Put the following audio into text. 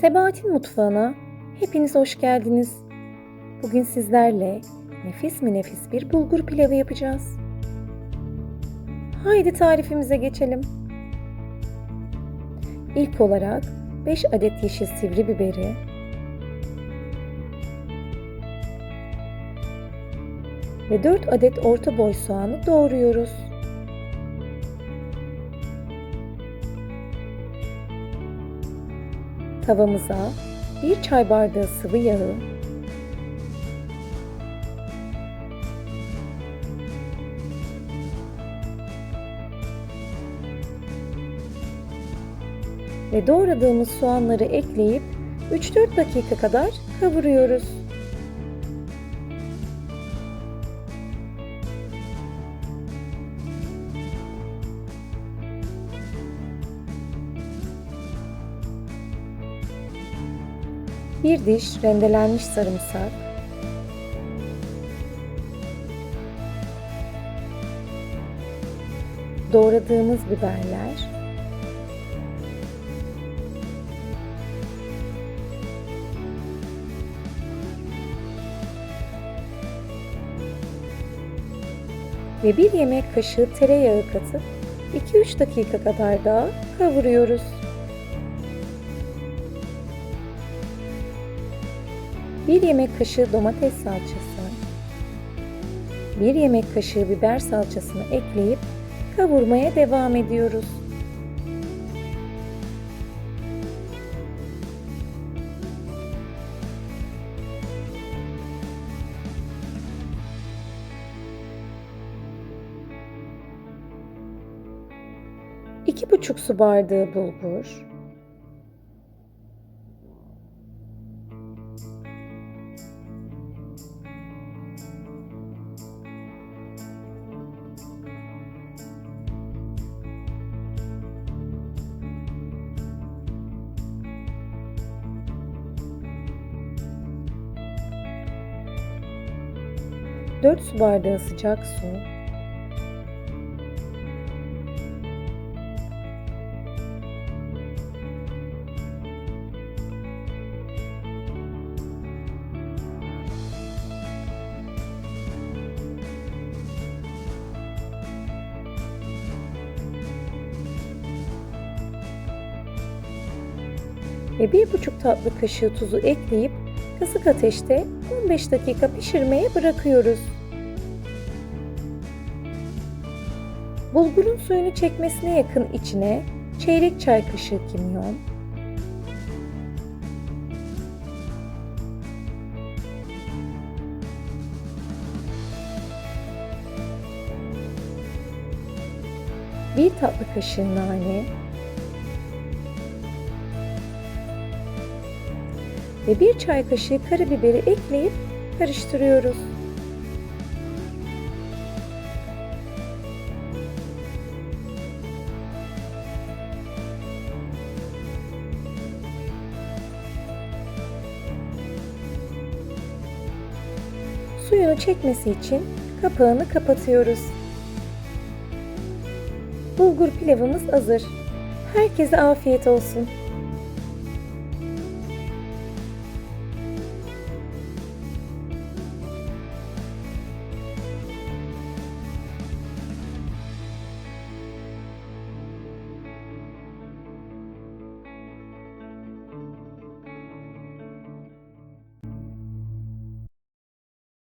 Sebahat'in mutfağına hepiniz hoş geldiniz. Bugün sizlerle nefis mi nefis bir bulgur pilavı yapacağız. Haydi tarifimize geçelim. İlk olarak 5 adet yeşil sivri biberi, ve 4 adet orta boy soğanı doğruyoruz. Tavamıza 1 çay bardağı sıvı yağı, ve doğradığımız soğanları ekleyip 3-4 dakika kadar kavuruyoruz. Bir diş rendelenmiş sarımsak, doğradığımız biberler, ve bir yemek kaşığı tereyağı katıp 2-3 dakika kadar daha kavuruyoruz. Bir yemek kaşığı domates salçası, bir yemek kaşığı biber salçasını ekleyip kavurmaya devam ediyoruz. İki buçuk su bardağı bulgur, dört su bardağı sıcak su, ve bir buçuk tatlı kaşığı tuzu ekleyip kısık ateşte 15 dakika pişirmeye bırakıyoruz. Bulgurun suyunu çekmesine yakın içine çeyrek çay kaşığı kimyon, bir tatlı kaşığı nane, ve bir çay kaşığı karabiberi ekleyip karıştırıyoruz. Suyunu çekmesi için kapağını kapatıyoruz. Bulgur pilavımız hazır. Herkese afiyet olsun.